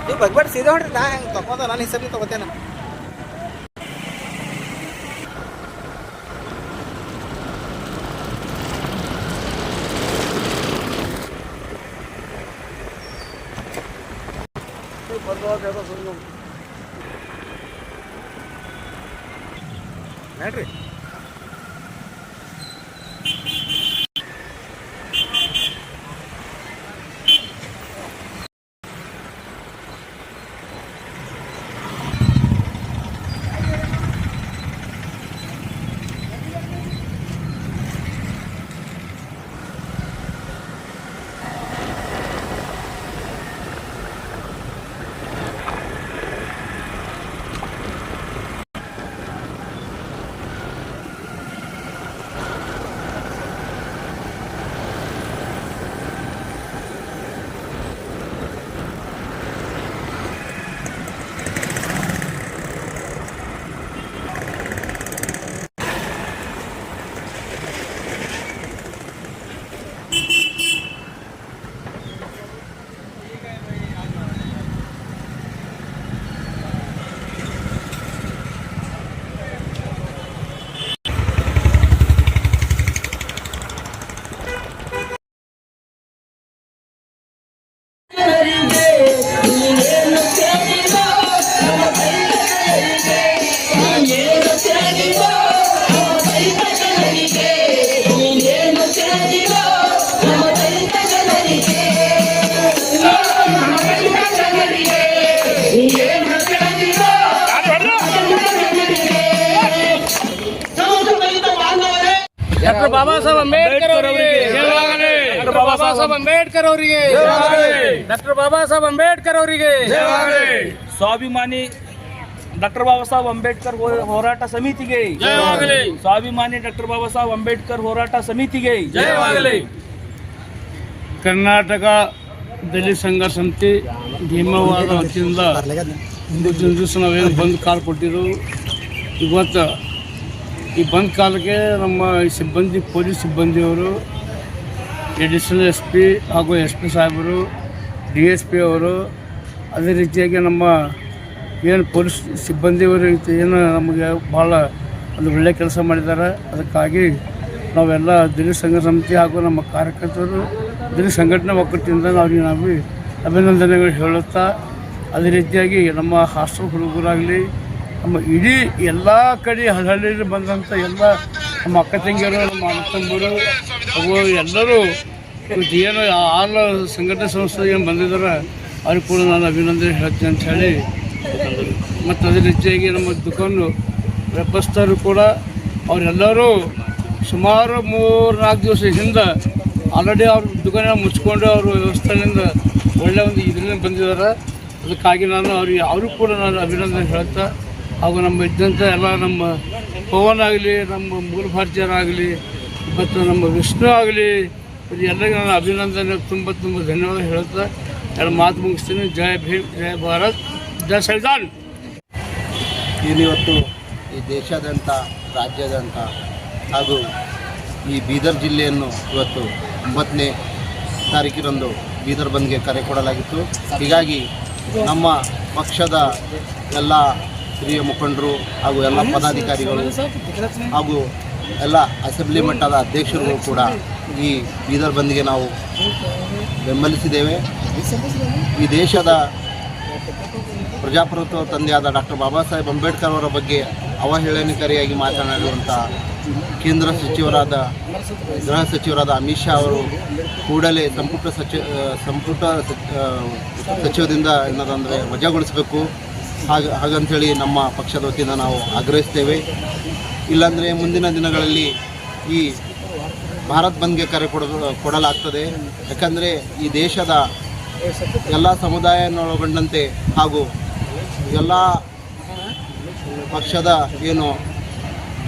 ನೀವು ಬಗ್ಬೇಡಿ ಸೀದಾ ಹೊಡ್ರಿ ನಾ ಹೆಂಗೆ ತಗೊಂಡ ನಾನು ಹೆಸರು ತಗೋತೇನೆ ನೋಡ್ರಿ ಸಾಹೇಬ್ ಅಂಬೇಡ್ಕರ್ ಅವರಿಗೆ. ಡಾಕ್ಟರ್ ಬಾಬಾ ಸಾಹೇಬ್ ಅಂಬೇಡ್ಕರ್ ಅವರಿಗೆ. ಸ್ವಾಭಿಮಾನಿ ಡಾಕ್ಟರ್ ಬಾಬಾ ಸಾಹೇಬ್ ಅಂಬೇಡ್ಕರ್ ಹೋರಾಟ ಸಮಿತಿಗೆ. ಜಯವಾಗಲಿ. ಸ್ವಾಭಿಮಾನಿ ಡಾಕ್ಟರ್ ಬಾಬಾ ಸಾಹೇಬ್ ಅಂಬೇಡ್ಕರ್ ಹೋರಾಟ ಸಮಿತಿಗೆ. ಜಯವಾಗಲಿ. ಕರ್ನಾಟಕ ದಲಿತ ಸಂಘ ಸಮಿತಿ ಭೀಮವಾದ ವತಿಯಿಂದ ಇವತ್ತಿನ ದಿವಸ ನಾವೇನು ಬಂದ್ ಕಾಲ್ ಕೊಟ್ಟಿದ್ದು ಇವತ್ತು ಈ ಬಂದ್ ಕಾಲಕ್ಕೆ ನಮ್ಮ ಈ ಸಿಬ್ಬಂದಿ ಪೊಲೀಸ್ ಸಿಬ್ಬಂದಿಯವರು ಎಡಿಷನಲ್ ಎಸ್ ಪಿ ಹಾಗೂ ಎಸ್ ಪಿ ಸಾಹೇಬರು, ಡಿ ಎಸ್ ಪಿ ಅವರು, ಅದೇ ರೀತಿಯಾಗಿ ನಮ್ಮ ಏನು ಪೊಲೀಸ್ ಸಿಬ್ಬಂದಿಯವರು ಏನು ನಮಗೆ ಭಾಳ ಒಂದು ಒಳ್ಳೆಯ ಕೆಲಸ ಮಾಡಿದ್ದಾರೆ. ಅದಕ್ಕಾಗಿ ನಾವೆಲ್ಲ ದಿನ ಸಂಘ ಸಮಿತಿ ಹಾಗೂ ನಮ್ಮ ಕಾರ್ಯಕರ್ತರು ದಿನ ಸಂಘಟನೆ ಒಕ್ಕಟ್ಟಿಂದ ನಾವು ನಾವು ಅಭಿನಂದನೆಗಳು ಹೇಳುತ್ತಾ, ಅದೇ ರೀತಿಯಾಗಿ ನಮ್ಮ ಹಾಸ್ಟೆಲ್ ಹುಡುಗರಾಗಲಿ, ನಮ್ಮ ಇಡೀ ಎಲ್ಲ ಕಡೆ ಹಳ್ಳಿಯಲ್ಲಿ ಬಂದಂಥ ಎಲ್ಲ ನಮ್ಮ ಅಕ್ಕ ತಂಗಿಯರು, ನಮ್ಮ ಎಲ್ಲರೂ ಏನು ಆಲ್ ಸಂಘಟನೆ ಸಂಸ್ಥೆ ಏನು ಬಂದಿದ್ದಾರೆ, ಅವ್ರಿಗೆ ಕೂಡ ನಾನು ಅಭಿನಂದನೆ ಹೇಳ್ತೀನಿ ಅಂತ ಹೇಳಿ. ಮತ್ತು ಅದೇ ರೀತಿಯಾಗಿ ನಮ್ಮ ದುಕಾನು ವ್ಯಾಪಾರಸ್ಥರು ಕೂಡ, ಅವರೆಲ್ಲರೂ ಸುಮಾರು ಮೂರು ನಾಲ್ಕು ದಿವಸ ಹಿಂದೆ ಆಲ್ರೆಡಿ ಅವ್ರ ದುಕಾನ ಮುಚ್ಕೊಂಡು ಅವರು ವ್ಯವಸ್ಥೆಯಿಂದ ಒಳ್ಳೆಯ ಒಂದು ಇದರಿಂದ ಬಂದಿದ್ದಾರೆ. ಅದಕ್ಕಾಗಿ ನಾನು ಅವ್ರಿಗೆ ಅವರು ಕೂಡ ನಾನು ಅಭಿನಂದನೆ ಹೇಳ್ತಾ, ಹಾಗೂ ನಮ್ಮ ಇದ್ದಂಥ ಎಲ್ಲ ನಮ್ಮ ಪವನ್ ಆಗಲಿ, ನಮ್ಮ ಮೂಲಭಾರ್ಜರ್ ಆಗಲಿ, ಮತ್ತು ನಮ್ಮ ವಿಷ್ಣು ಆಗಲಿ ಎಲ್ಲರಿಗೂ ನಾನು ಅಭಿನಂದನೆ, ತುಂಬ ತುಂಬ ಧನ್ಯವಾದ ಹೇಳ್ತಾ ಎರಡು ಮಾತು ಮುಗಿಸ್ತೀನಿ. ಜಯ ಭೀಮ್ ಜಯ ಭಾರತ್ ಜಯ ಸಂವಿಧಾನ್. ಇವತ್ತು ಈ ದೇಶಾದ್ಯಂತ, ರಾಜ್ಯಾದ್ಯಂತ, ಹಾಗೂ ಈ ಬೀದರ್ ಜಿಲ್ಲೆಯನ್ನು ಇವತ್ತು ಒಂಬತ್ತನೇ ತಾರೀಕಿನಂದು ಬೀದರ್ ಬಂದ್ಗೆ ಕರೆ ಕೊಡಲಾಗಿತ್ತು. ಹೀಗಾಗಿ ನಮ್ಮ ಪಕ್ಷದ ಎಲ್ಲ ಹಿರಿಯ ಮುಖಂಡರು ಹಾಗೂ ಎಲ್ಲ ಪದಾಧಿಕಾರಿಗಳು ಹಾಗೂ ಎಲ್ಲ ಅಸೆಂಬ್ಲಿ ಮಟ್ಟದ ಅಧ್ಯಕ್ಷರುಗಳು ಕೂಡ ಈ ಬೀದರ್ ಬಂದ್ಗೆ ನಾವು ಬೆಂಬಲಿಸಿದ್ದೇವೆ. ಈ ದೇಶದ ಪ್ರಜಾಪ್ರಭುತ್ವ ತಂದೆಯಾದ ಡಾಕ್ಟರ್ ಬಾಬಾ ಸಾಹೇಬ್ ಅಂಬೇಡ್ಕರ್ ಅವರ ಬಗ್ಗೆ ಅವಹೇಳನಕಾರಿಯಾಗಿ ಮಾತನಾಡಿರುವಂಥ ಕೇಂದ್ರ ಸಚಿವರಾದ, ಗೃಹ ಸಚಿವರಾದ ಅಮಿತ್ ಶಾ ಅವರು ಕೂಡಲೇ ಸಂಪುಟ ಸಚಿವ ಸಂಪುಟ ಸಚಿವದಿಂದ ಏನದಂದರೆ ವಜಾಗೊಳಿಸಬೇಕು. ಹಾಗ ಹಾಗಂಥೇಳಿ ನಮ್ಮ ಪಕ್ಷದ ವತಿಯಿಂದ ನಾವು ಆಗ್ರಹಿಸ್ತೇವೆ. ಇಲ್ಲಾಂದರೆ ಮುಂದಿನ ದಿನಗಳಲ್ಲಿ ಈ ಭಾರತ್ ಬಂದ್ಗೆ ಕರೆ ಕೊಡ ಕೊಡಲಾಗ್ತದೆ. ಯಾಕಂದರೆ ಈ ದೇಶದ ಎಲ್ಲ ಸಮುದಾಯವನ್ನು ಒಳಗೊಂಡಂತೆ ಹಾಗೂ ಎಲ್ಲ ಪಕ್ಷದ ಏನು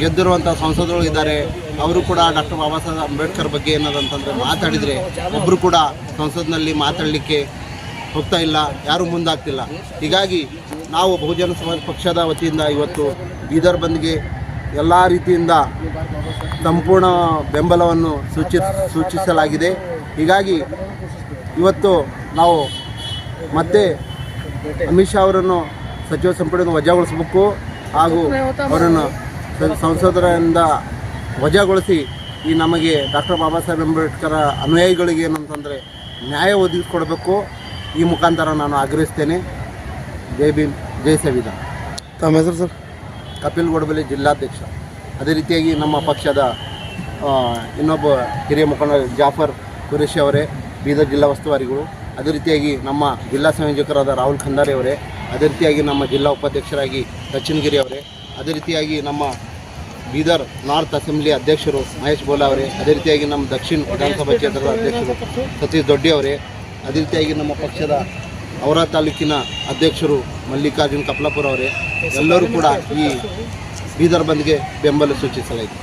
ಗೆದ್ದಿರುವಂಥ ಸಂಸದರು ಇದ್ದಾರೆ, ಅವರು ಕೂಡ ಡಾಕ್ಟರ್ ಬಾಬಾ ಸಾಹೇಬ್ ಅಂಬೇಡ್ಕರ್ ಬಗ್ಗೆ ಏನದಂತಂದರೆ ಮಾತಾಡಿದರೆ ಒಬ್ಬರು ಕೂಡ ಸಂಸತ್ನಲ್ಲಿ ಮಾತಾಡಲಿಕ್ಕೆ ಹೋಗ್ತಾ ಇಲ್ಲ, ಯಾರೂ ಮುಂದಾಗ್ತಿಲ್ಲ. ಹೀಗಾಗಿ ನಾವು ಬಹುಜನ ಸಮಾಜ ಪಕ್ಷದ ವತಿಯಿಂದ ಇವತ್ತು ಬೀದರ್ ಬಂದ್ಗೆ ಎಲ್ಲ ರೀತಿಯಿಂದ ಸಂಪೂರ್ಣ ಬೆಂಬಲವನ್ನು ಸೂಚಿ, ಸೂಚಿಸಲಾಗಿದೆ. ಹೀಗಾಗಿ ಇವತ್ತು ನಾವು ಮತ್ತೆ ಅಮಿತ್ ಶಾ ಅವರನ್ನು ಸಚಿವ ಸಂಪುಟದಿಂದ ವಜಾಗೊಳಿಸಬೇಕು ಹಾಗೂ ಅವರನ್ನು ಸಂಸದರಿಂದ ವಜಾಗೊಳಿಸಿ ಈ ನಮಗೆ ಡಾಕ್ಟರ್ ಬಾಬಾ ಸಾಹೇಬ್ ಅಂಬೇಡ್ಕರ್ ಅನುಯಾಯಿಗಳಿಗೆ ಏನಂತಂದರೆ ನ್ಯಾಯ ಒದಗಿಸ್ಕೊಡ್ಬೇಕು. ಈ ಮುಖಾಂತರ ನಾನು ಆಗ್ರಹಿಸ್ತೇನೆ. ಜೈ ಭೀಮ್ ಜೈ ಸಂವಿಧಾನ. ತಮ್ಮ ಹೆಸರು ಸರ್? ಕಪಿಲ್ ಗೊಡಬಲಿ ಜಿಲ್ಲಾಧ್ಯಕ್ಷ. ಅದೇ ರೀತಿಯಾಗಿ ನಮ್ಮ ಪಕ್ಷದ ಇನ್ನೊಬ್ಬ ಹಿರಿಯ ಮುಖಂಡ ಜಾಫರ್ ಕುರೇಶಿ ಅವರೇ ಬೀದರ್ ಜಿಲ್ಲಾ ಉಸ್ತುವಾರಿಗಳು ಅದೇ ರೀತಿಯಾಗಿ ನಮ್ಮ ಜಿಲ್ಲಾ ಸಂಯೋಜಕರಾದ ರಾಹುಲ್ ಖಂದಾರಿ ಅವರೇ ಅದೇ ರೀತಿಯಾಗಿ ನಮ್ಮ ಜಿಲ್ಲಾ ಉಪಾಧ್ಯಕ್ಷರಾಗಿ ದಕ್ಷಿಣಗಿರಿ ಅವರೇ ಅದೇ ರೀತಿಯಾಗಿ ನಮ್ಮ ಬೀದರ್ ನಾರ್ತ್ ಅಸೆಂಬ್ಲಿ ಅಧ್ಯಕ್ಷರು ಮಹೇಶ್ ಬೋಲಾ ಅವರೇ ಅದೇ ರೀತಿಯಾಗಿ ನಮ್ಮ ದಕ್ಷಿಣ ವಿಧಾನಸಭಾ ಕ್ಷೇತ್ರದ ಅಧ್ಯಕ್ಷರು ಸತೀಶ್ ದೊಡ್ಡಿ ಅವರೇ ಅದೇ ರೀತಿಯಾಗಿ ನಮ್ಮ ಪಕ್ಷದ ಅವರ ತಾಲೂಕಿನ ಅಧ್ಯಕ್ಷರು ಮಲ್ಲಿಕಾರ್ಜುನ್ ಕಪ್ಲಾಪುರ ಅವರೇ, ಎಲ್ಲರೂ ಕೂಡ ಈ ಬೀದರ್ ಬಂದ್ಗೆ ಬೆಂಬಲ ಸೂಚಿಸಲಾಯಿತು.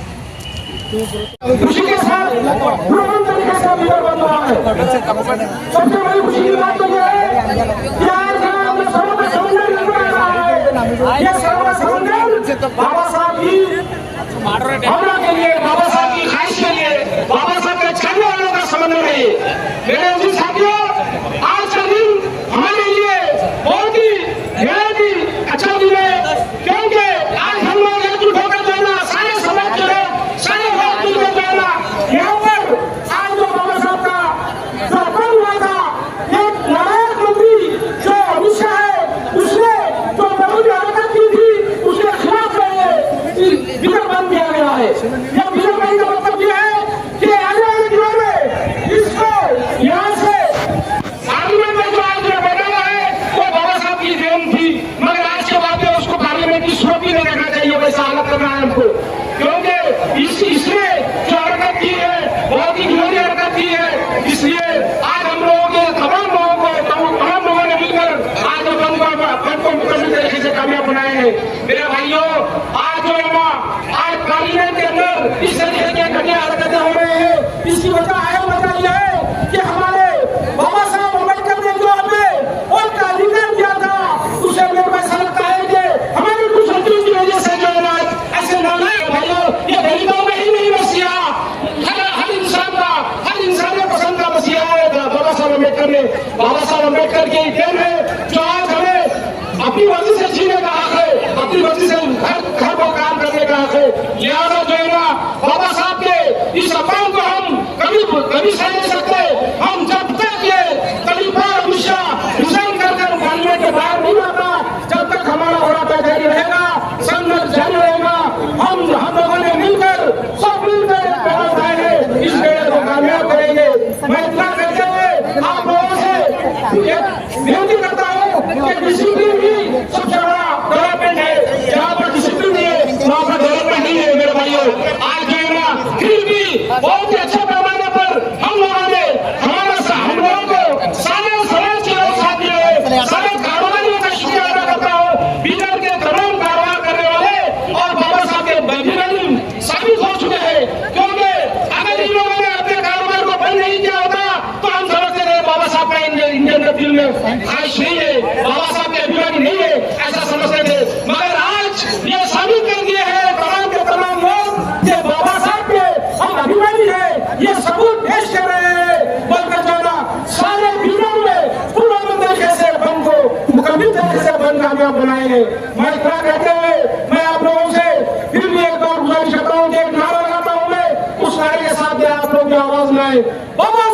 बाबा साहब अंबेडकर की देन है जो आज हमें अपनी मर्ज़ी से जीने का हक है, अपनी मर्ज़ी से घर घर को काम करने का हक है, लिहाजा जो है ना, बाबा साहब के इस अपमान को हम कभी कभी सह नहीं सकते। से एक विनती करता हूँ कि डिसिप्लिन ही है बाबा साहब के अभिमानी नहीं है, ऐसा समझते थे। मगर आज ये साबित कर दिए हैं तमाम के तमाम लोग कि बाबा साहब के हम अभिमानी है, ये सबूत पेश कर रहे हैं। बनकर जाना, सारे बीमार में पूर्ण तरीके से बन को मुकम्मल तरीके से कामयाब बनाएँगे मैं इतना कहते हुए मैं आप लोगों से फिर भी एक बार गुजारिश करता हूँ एक नारा लगाता हूँ मैं, उस नारे के साथ आप लोग की आवाज़ में आए। बाबा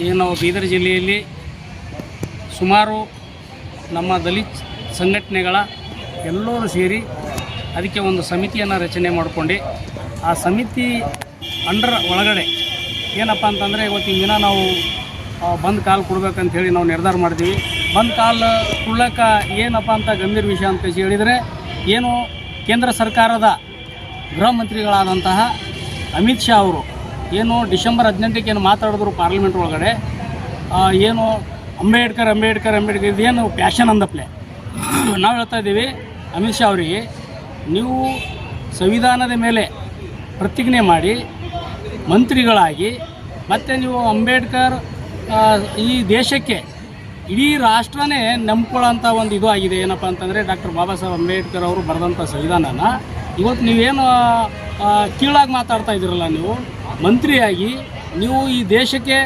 ಈಗ ನಾವು ಬೀದರ್ ಜಿಲ್ಲೆಯಲ್ಲಿ ಸುಮಾರು ನಮ್ಮ ದಲಿತ್ ಸಂಘಟನೆಗಳ ಎಲ್ಲರೂ ಸೇರಿ ಅದಕ್ಕೆ ಒಂದು ಸಮಿತಿಯನ್ನು ರಚನೆ ಮಾಡಿಕೊಂಡು ಆ ಸಮಿತಿ ಅಂಡರ್ ಒಳಗಡೆ ಏನಪ್ಪ ಅಂತಂದರೆ ಇವತ್ತಿನ ದಿನ ನಾವು ಬಂದ್ ಕಾಲು ಕೊಡ್ಬೇಕಂತ ಹೇಳಿ ನಾವು ನಿರ್ಧಾರ ಮಾಡಿದ್ವಿ ಬಂದ್ ಕಾಲು ಕೊಡ್ಲಕ್ಕೆ ಏನಪ್ಪ ಅಂತ ಗಂಭೀರ ವಿಷಯ ಅಂತ ಹೇಳಿದರೆ ಏನು ಕೇಂದ್ರ ಸರ್ಕಾರದ ಗೃಹ ಮಂತ್ರಿಗಳಾದಂತಹ ಅಮಿತ್ ಶಾ ಅವರು ಏನು ಡಿಸೆಂಬರ್ ಹದಿನೆಂಟಕ್ಕೆ ಏನು ಮಾತಾಡಿದ್ರು ಪಾರ್ಲಿಮೆಂಟ್ ಒಳಗಡೆ ಏನು ಅಂಬೇಡ್ಕರ್ ಅಂಬೇಡ್ಕರ್ ಅಂಬೇಡ್ಕರ್, ಇದೇನು ಪ್ಯಾಷನ್ ಅಂದಪ್ಲೆ. ನಾವು ಹೇಳ್ತಾ ಇದ್ದೀವಿ, ಅಮಿತ್ ಶಾ ಅವರಿಗೆ, ನೀವು ಸಂವಿಧಾನದ ಮೇಲೆ ಪ್ರತಿಜ್ಞೆ ಮಾಡಿ, ಮಂತ್ರಿಗಳಾಗಿ, ಮತ್ತು ನೀವು ಅಂಬೇಡ್ಕರ್ ಈ ದೇಶಕ್ಕೆ ಇಡೀ ರಾಷ್ಟ್ರನೇ ನಂಬ್ಕೊಳ್ಳೋಂಥ ಒಂದು ಇದು ಆಗಿದೆ. ಏನಪ್ಪ ಅಂತಂದರೆ ಡಾಕ್ಟರ್ ಬಾಬಾ ಸಾಹೇಬ್ ಅಂಬೇಡ್ಕರ್ ಅವರು ಬರೆದಂಥ ಸಂವಿಧಾನನ, ಇವತ್ತು ನೀವೇನು ಕೀಳಾಗಿ ಮಾತಾಡ್ತಾ ಇದ್ದೀರಲ್ಲ ನೀವು ಮಂತ್ರಿಯಾಗಿ ನೀವು ಈ ದೇಶಕ್ಕೆ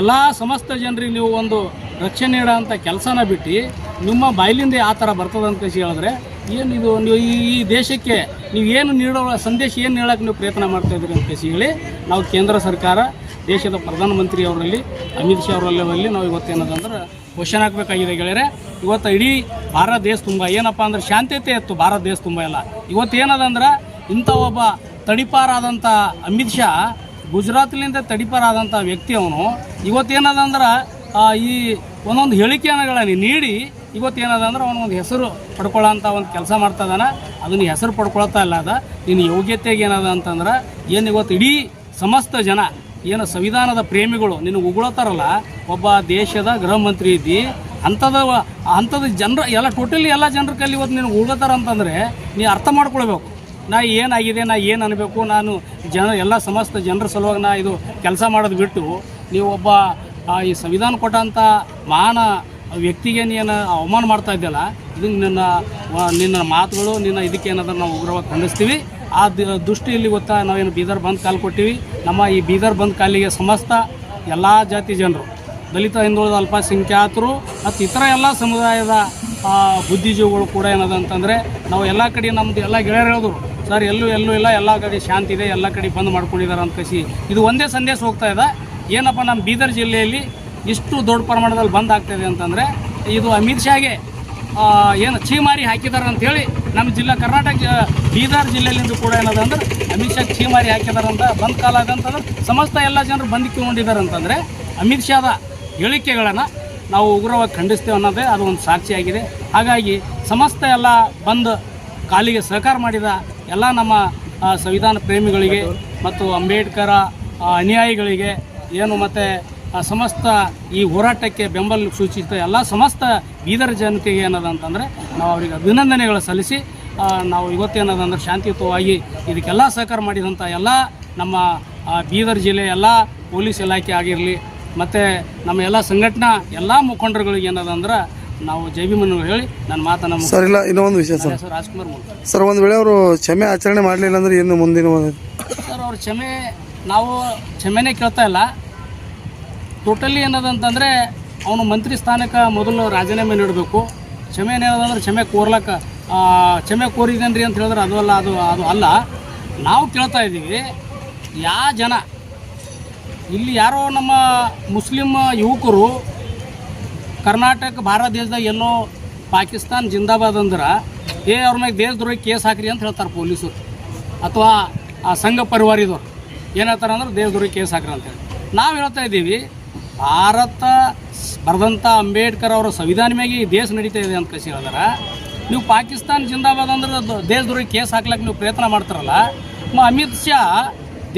ಎಲ್ಲ ಸಮಸ್ತ ಜನರಿಗೆ ನೀವು ಒಂದು ರಕ್ಷಣೆ ನೀಡೋಂಥ ಕೆಲಸನ ಬಿಟ್ಟು ನಿಮ್ಮ ಬಾಯ್ಲಿಂದ ಆ ಥರ ಬರ್ತದಂತ ಹೇಳಿದ್ರೆ ಏನಿದು ನೀವು ಈ ದೇಶಕ್ಕೆ ನೀವು ಏನು ನೀಡೋ ಸಂದೇಶ ಏನು ನೀಡೋಕೆ ನೀವು ಪ್ರಯತ್ನ ಮಾಡ್ತಾ ಇದ್ದೀರಿ ಅಂತ ಹೇಳಿ, ನಾವು ಕೇಂದ್ರ ಸರ್ಕಾರ, ದೇಶದ ಪ್ರಧಾನಮಂತ್ರಿ ಅವರಲ್ಲಿ, ಅಮಿತ್ ಶಾ ಅವರಲ್ಲಿ ನಾವು ಇವತ್ತೇನದಂದ್ರೆ ಕ್ವಶನ್ ಹಾಕಬೇಕಾಗಿದೆ ಗೆಳೆಯರೆ. ಇವತ್ತು ಇಡೀ ಭಾರತ ದೇಶ ತುಂಬ, ಏನಪ್ಪ ಅಂದ್ರೆ ಶಾಂತತೆ ಇತ್ತು, ಭಾರತ ದೇಶ ತುಂಬ ಎಲ್ಲ. ಇವತ್ತು ಏನದಂದ್ರೆ ಇಂಥ ಒಬ್ಬ ತಡಿಪಾರಾದಂಥ ಅಮಿತ್ ಶಾ ಗುಜರಾತ್ಲಿಂದ ತಡಿಪಾರಾದಂಥ ವ್ಯಕ್ತಿ ಅವನು. ಇವತ್ತೇನದಂದ್ರೆ ಈ ಒಂದೊಂದು ಹೇಳಿಕೆಗಳನ್ನು ನೀಡಿ, ಇವತ್ತೇನದಂದ್ರೆ ಅವನೊಂದು ಹೆಸರು ಪಡ್ಕೊಳ್ಳೋಂಥ ಒಂದು ಕೆಲಸ ಮಾಡ್ತಾ ಇದ್ದಾನೆ ಅದನ್ನ ಹೆಸರು ಪಡ್ಕೊಳ್ತಾ ಇಲ್ಲ ಅದ. ನಿನ್ನ ಯೋಗ್ಯತೆಗೆ ಏನದ ಅಂತಂದ್ರೆ, ಏನು ಇವತ್ತು ಇಡೀ ಸಮಸ್ತ ಜನ, ಏನು ಸಂವಿಧಾನದ ಪ್ರೇಮಿಗಳು ನಿನಗೆ ಉಗುಳತ್ತಾರಲ್ಲ ಒಬ್ಬ ದೇಶದ ಗೃಹ ಮಂತ್ರಿ ಇದ್ದಿ ಅಂಥದ ಅಂಥದ್ದು ಜನರ, ಎಲ್ಲ ಟೋಟಲಿ ಎಲ್ಲ ಜನರ ಕಲ್ಲಿ ಇವತ್ತು ನಿನಗೆ ಉಗುಳತ್ತಾರ ಅಂತಂದರೆ ನೀ ಅರ್ಥ ಮಾಡ್ಕೊಳ್ಬೇಕು. ನಾ ಏನಾಗಿದೆ, ನಾ ಏನು ಅನ್ನಬೇಕು ನಾನು ಜನ, ಎಲ್ಲ ಸಮಸ್ತ ಜನರ ಸಲುವಾಗಿ ನಾ ಇದು ಕೆಲಸ ಮಾಡೋದು ಬಿಟ್ಟು ನೀವು ಒಬ್ಬ ಈ ಸಂವಿಧಾನ ಕೊಟ್ಟಂಥ ಮಹಾನ ವ್ಯಕ್ತಿಗೆ ನೀನು ಅವಮಾನ ಮಾಡ್ತಾ ಇದ್ದಲ್ಲ ಇದು ನಿನ್ನ ನಿನ್ನ ಮಾತುಗಳು, ನಿನ್ನ ಇದಕ್ಕೆ ಏನಾದರೂ ನಾವು ಉಗ್ರವಾಗಿ ಖಂಡಿಸ್ತೀವಿ. ಆ ದೃಷ್ಟಿ ದೃಷ್ಟಿಯಲ್ಲಿ ಗೊತ್ತಾ ನಾವೇನು ಬೀದರ್ ಬಂದ್ ಕಾಲು ಕೊಟ್ಟಿವಿ. ನಮ್ಮ ಈ ಬೀದರ್ ಬಂದ್ ಕಾಲಿಗೆ ಸಮಸ್ತ ಎಲ್ಲ ಜಾತಿ ಜನರು, ದಲಿತ, ಹಿಂದುಳಿದ, ಅಲ್ಪಸಂಖ್ಯಾತರು ಮತ್ತು ಇತರ ಎಲ್ಲ ಸಮುದಾಯದ ಬುದ್ಧಿಜೀವಿಗಳು ಕೂಡ ಏನದ ಅಂತಂದರೆ ನಾವು ಎಲ್ಲ ಕಡೆ ನಮ್ಮದು ಎಲ್ಲ ಗೆಳೆಯರು ಹೇಳಿದ್ರು. ಸರ್, ಎಲ್ಲೂ ಎಲ್ಲೂ ಇಲ್ಲ. ಎಲ್ಲ ಕಡೆ ಶಾಂತಿ ಇದೆ. ಎಲ್ಲ ಕಡೆ ಬಂದ್ ಮಾಡ್ಕೊಂಡಿದ್ದಾರೆ ಅಂತ ಕಸಿ. ಇದು ಒಂದೇ ಸಂದೇಶ ಹೋಗ್ತಾ ಇದೆ. ಏನಪ್ಪ, ನಮ್ಮ ಬೀದರ್ ಜಿಲ್ಲೆಯಲ್ಲಿ ಇಷ್ಟು ದೊಡ್ಡ ಪ್ರಮಾಣದಲ್ಲಿ ಬಂದ್ ಆಗ್ತಾಯಿದೆ ಅಂತಂದರೆ, ಇದು ಅಮಿತ್ ಶಾಗೆ ಏನು ಛೀಮಾರಿ ಹಾಕಿದ್ದಾರೆ ಅಂತೇಳಿ ನಮ್ಮ ಜಿಲ್ಲಾ ಕರ್ನಾಟಕ ಬೀದರ್ ಜಿಲ್ಲೆಯಲ್ಲಿಂದ ಕೂಡ ಏನದ ಅಂದ್ರೆ ಅಮಿತ್ ಶಾ ಛೀಮಾರಿ ಹಾಕಿದ್ದಾರೆ ಅಂತ ಬಂದ್ ಕಾಲ ಅಂತಂದ್ರೆ ಸಮಸ್ತ ಎಲ್ಲ ಜನರು ಬಂದಿಕೊಂಡಿದ್ದಾರೆ ಅಂತಂದರೆ ಅಮಿತ್ ಶಾದ ಹೇಳಿಕೆಗಳನ್ನು ನಾವು ಉಗ್ರವಾಗಿ ಖಂಡಿಸ್ತೇವೆ ಅನ್ನೋದೇ ಅದು ಒಂದು ಸಾಕ್ಷಿಯಾಗಿದೆ ಹಾಗಾಗಿ ಸಮಸ್ತ ಎಲ್ಲ ಬಂದು ಕಾಲಿಗೆ ಸಹಕಾರ ಮಾಡಿದ ಎಲ್ಲ ನಮ್ಮ ಸಂವಿಧಾನ ಪ್ರೇಮಿಗಳಿಗೆ ಮತ್ತು ಅಂಬೇಡ್ಕರ ಅನುಯಾಯಿಗಳಿಗೆ ಏನು ಮತ್ತು ಸಮಸ್ತ ಈ ಹೋರಾಟಕ್ಕೆ ಬೆಂಬಲ ಸೂಚಿಸಿದ ಎಲ್ಲ ಸಮಸ್ತ ಬೀದರ್ ಜನತೆಗೆ ಏನದ ಅಂತಂದರೆ ನಾವು ಅವರಿಗೆ ಅಭಿನಂದನೆಗಳು ಸಲ್ಲಿಸಿ ನಾವು ನಾವು ಇವತ್ತೇನದಂದ್ರೆ ಶಾಂತಿಯುತವಾಗಿ ಇದಕ್ಕೆಲ್ಲ ಸಹಕಾರ ಮಾಡಿದಂಥ ಎಲ್ಲ ನಮ್ಮ ಬೀದರ್ ಜಿಲ್ಲೆ ಎಲ್ಲ ಪೊಲೀಸ್ ಇಲಾಖೆ ಆಗಿರಲಿ, ಮತ್ತು ನಮ್ಮ ಎಲ್ಲ ಸಂಘಟನಾ ಎಲ್ಲ ಮುಖಂಡರುಗಳಿಗೆ ಏನದಂದ್ರೆ ನಾವು ಜೈವಿಮನ್ನು ಹೇಳಿ ನನ್ನ ಮಾತನ್ನ ಮುಗಿಸ್ತೇನೆ. ಸರ್ ಇಲ್ಲ ಇನ್ನೊಂದು ವಿಷಯ ಸರ್. ನನ್ನ ಹೆಸರು ರಾಜ್ಕುಮಾರ್ ಮುಲ್ಕ ಸರ್ ಒಂದು ವೇಳೆ ಅವರು ಕ್ಷಮೆ ಆಚರಣೆ ಮಾಡಲಿಲ್ಲ ಅಂದ್ರೆ ಏನು ಮುಂದಿನ ಸರ್ ಅವ್ರ ಕ್ಷಮೆ ನಾವು ಕ್ಷಮೆನೇ ಕೇಳ್ತಾ ಇಲ್ಲ. ಟೋಟಲಿ ಏನದಂತಂದರೆ ಅವನು ಮಂತ್ರಿ ಸ್ಥಾನಕ್ಕೆ ಮೊದಲು ರಾಜೀನಾಮೆ ನೀಡಬೇಕು. ಕ್ಷಮೆ ಏನದಂದ್ರೆ ಕ್ಷಮೆ ಕೋರ್ಲಕ್ಕ ಆ, ಕ್ಷಮೆ ಕೋರಿದೇನ್ರಿ ಅಂತ ಹೇಳಿದ್ರೆ ಅದು ಅಲ್ಲ ಅದು ಅದು ಅಲ್ಲ. ನಾವು ಕೇಳ್ತಾ ಇದ್ದೀವಿ ಯಾ ಜನ ಇಲ್ಲಿ ಯಾರೋ ನಮ್ಮ ಮುಸ್ಲಿಂ ಯುವಕರು ಕರ್ನಾಟಕ, ಭಾರತ ದೇಶದಾಗ ಎಲ್ಲೋ ಪಾಕಿಸ್ತಾನ್, ಜಿಂದಾಬಾದ್ ಅಂದ್ರೆ, ಏ ಅವ್ರ ಮ್ಯಾಗ ದೇಶದ್ರೋಹಿ ಕೇಸ್ ಹಾಕ್ರಿ ಅಂತ ಹೇಳ್ತಾರೆ ಪೊಲೀಸರು. ಅಥವಾ ಆ ಸಂಘ ಪರಿವಾರ ಏನು ಹೇಳ್ತಾರೆ ಅಂದ್ರೆ ದೇಶದ್ರೋಹಿ ಕೇಸ್ ಹಾಕ್ರಿ ಅಂತೇಳಿ ನಾವು ಹೇಳ್ತಾ ಇದ್ದೀವಿ, ಭಾರತ ಬರೆದಂಥ ಅಂಬೇಡ್ಕರ್ ಅವರ ಸಂವಿಧಾನ ಮ್ಯಾಗೆ ಈ ದೇಶ ನಡೀತಾ ಇದೆ ಅಂತ ಕಸಿ ಹೇಳಿದ್ರೆ, ನೀವು ಪಾಕಿಸ್ತಾನ, ಜಿಂದಾಬಾದ್ ಅಂದ್ರೆ ಅದು ದೇಶದ್ರೋಹಿ ಕೇಸ್ ಹಾಕ್ಲಿಕ್ಕೆ ನೀವು ಪ್ರಯತ್ನ ಮಾಡ್ತಾರಲ್ಲ ಅಮಿತ್ ಶಾ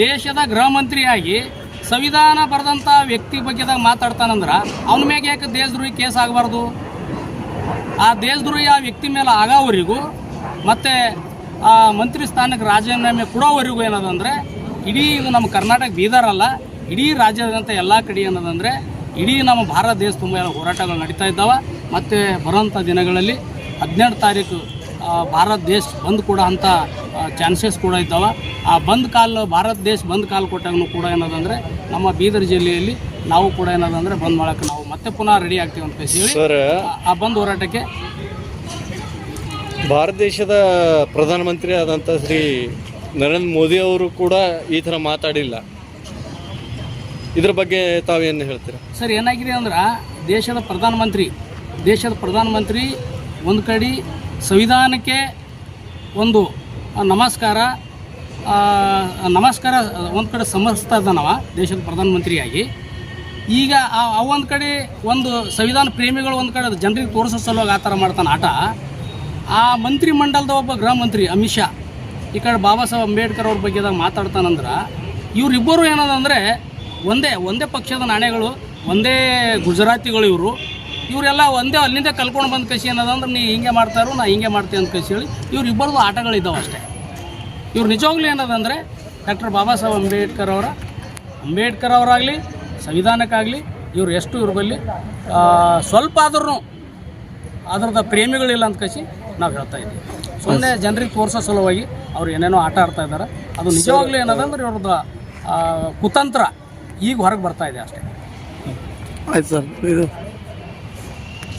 ದೇಶದ ಗೃಹ ಮಂತ್ರಿಯಾಗಿ ಸಂವಿಧಾನ ಬರೆದಂಥ ವ್ಯಕ್ತಿ ಬಗ್ಗೆದಾಗ ಮಾತಾಡ್ತಾನಂದ್ರೆ, ಅವನ ಮ್ಯಾಗೆ ಯಾಕೆ ದೇಶದ್ರೋಹಿ ಕೇಸ್ ಆಗಬಾರ್ದು? ಆ ದೇಶದ್ರೋಹಿ ಆ ವ್ಯಕ್ತಿ ಮೇಲೆ ಆಗೋವರೆಗೂ ಮತ್ತು ಆ ಮಂತ್ರಿ ಸ್ಥಾನಕ್ಕೆ ರಾಜೀನಾಮೆ ಕೊಡೋವರೆಗೂ ಏನದಂದರೆ, ಇಡೀ ಇದು ನಮ್ಮ ಕರ್ನಾಟಕ ಬೀದರ್ ಅಲ್ಲ, ಇಡೀ ರಾಜ್ಯದಂಥ ಎಲ್ಲ ಕಡೆ ಏನದಂದರೆ, ಇಡೀ ನಮ್ಮ ಭಾರತ ದೇಶ ತುಂಬ ಹೋರಾಟಗಳು ನಡೀತಾ ಇದ್ದಾವೆ. ಮತ್ತು ಬರೋಂಥ ದಿನಗಳಲ್ಲಿ ಹದಿನೆಂಟು ತಾರೀಕು ಭಾರತ ದೇಶ ಬಂದ್ ಕೂಡ ಅಂಥ ಚಾನ್ಸಸ್ ಕೂಡ ಇದ್ದಾವೆ. ಆ ಬಂದ್ ಕಾಲ್ ಭಾರತ ದೇಶ ಬಂದ್ ಕಾಲ್ ಕೊಟ್ಟಾಗೂ ಕೂಡ ಏನದಂದರೆ ನಮ್ಮ ಬೀದರ್ ಜಿಲ್ಲೆಯಲ್ಲಿ ನಾವು ಕೂಡ ಏನದಂದರೆ ಬಂದ್ ಮಾಡೋಕ್ಕೆ ನಾವು ಮತ್ತೆ ಪುನಃ ರೆಡಿ ಆಗ್ತೀವಿ ಅಂತ ಹೇಳಿ ಸರ್ ಆ- ಆ ಬಂದ್ ಹೋರಾಟಕ್ಕೆ ಭಾರತ ದೇಶದ ಪ್ರಧಾನಮಂತ್ರಿ ಆದಂಥ ಶ್ರೀ ನರೇಂದ್ರ ಮೋದಿ ಅವರು ಕೂಡ ಈ ಥರ ಮಾತಾಡಿಲ್ಲ. ಇದ್ರ ಬಗ್ಗೆ ತಾವೇನು ಹೇಳ್ತೀರಾ? ಸರ್ ಏನಾಗಿದೆ ಅಂದ್ರೆ ದೇಶದ ಪ್ರಧಾನಮಂತ್ರಿ ದೇಶದ ಪ್ರಧಾನಮಂತ್ರಿ ಒಂದು ಕಡೆ ಸಂವಿಧಾನಕ್ಕೆ ಒಂದು ನಮಸ್ಕಾರ ನಮಸ್ಕಾರ ಒಂದು ಕಡೆ ಸಮರ್ಸ್ತಾ ಇದ್ದಾನವ ದೇಶದ ಪ್ರಧಾನಮಂತ್ರಿಯಾಗಿ. ಈಗ ಆ- ಒಂದು ಕಡೆ ಒಂದು ಸಂವಿಧಾನ ಪ್ರೇಮಿಗಳು ಒಂದು ಕಡೆ ಜನರಿಗೆ ತೋರಿಸೋ ಸಲುವಾಗಿ ಆ ಥರ ಮಾಡ್ತಾನೆ ಆಟ. ಆ ಮಂತ್ರಿ ಮಂಡಲದ ಒಬ್ಬ ಗೃಹ ಮಂತ್ರಿ, ಅಮಿತ್ ಶಾ, ಈ ಕಡೆ ಬಾಬಾ ಸಾಹೇಬ್ ಅಂಬೇಡ್ಕರ್ ಅವ್ರ ಬಗ್ಗೆದಾಗ ಮಾತಾಡ್ತಾನಂದ್ರೆ, ಇವರಿಬ್ಬರು ಏನದಂದರೆ ಒಂದೇ ಒಂದೇ ಪಕ್ಷದ ನಾಣ್ಯಗಳು, ಒಂದೇ ಗುಜರಾತಿಗಳು ಇವರು ಇವರೆಲ್ಲ ಒಂದೇ ಅಲ್ಲಿಂದ ಕಲ್ಕೊಂಡು ಬಂದ ಕಸಿ ಏನದಂದ್ರೆ ನೀ ಹಿಂಗೆ ಮಾಡ್ತಾರೋ ನಾ ಹಿಂಗೆ ಮಾಡ್ತೀನಿ ಅಂತ ಕಸಿ ಹೇಳಿ ಇವ್ರಿಬ್ಬರದು ಆಟಗಳಿದ್ದಾವೆ ಅಷ್ಟೇ. ಇವ್ರು ನಿಜವಾಗ್ಲೂ ಏನದಂದರೆ ಡಾಕ್ಟರ್ ಬಾಬಾ ಸಾಹೇಬ್ ಅಂಬೇಡ್ಕರ್ ಅವರ ಅಂಬೇಡ್ಕರ್ ಅವರಾಗಲಿ ಸಂವಿಧಾನಕ್ಕಾಗಲಿ ಇವ್ರು ಎಷ್ಟು ಇವ್ರ ಬಲ್ಲಿ ಸ್ವಲ್ಪ ಆದ್ರೂ ಅದ್ರದ್ದು ಪ್ರೇಮಿಗಳಿಲ್ಲ ಅಂತ ಕಸಿ ನಾವು ಹೇಳ್ತಾ ಇದ್ದೀವಿ. ಸುಮ್ಮನೆ ಜನರಿಗೆ ತೋರಿಸೋ ಸಲುವಾಗಿ ಅವ್ರು ಏನೇನೋ ಆಟ ಆಡ್ತಾ ಇದ್ದಾರೆ. ಅದು ನಿಜವಾಗ್ಲೂ ಏನದಂದ್ರೆ ಇವ್ರದ್ದು ಕುತಂತ್ರ ಈಗ ಹೊರಗೆ ಬರ್ತಾ ಇದೆ ಅಷ್ಟೇ. ಆಯ್ತು ಸರ್ ಇದು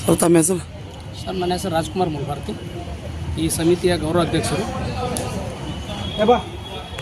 ಸರ್ ತಮ್ಮ ಹೆಸರು? ಸರ್ ನನ್ನ ಹೆಸರು ರಾಜ್ಕುಮಾರ್ ಮುಲ್ಬಾರ್ತಿ. ಈ ಸಮಿತಿಯ ಗೌರವ ಅಧ್ಯಕ್ಷರು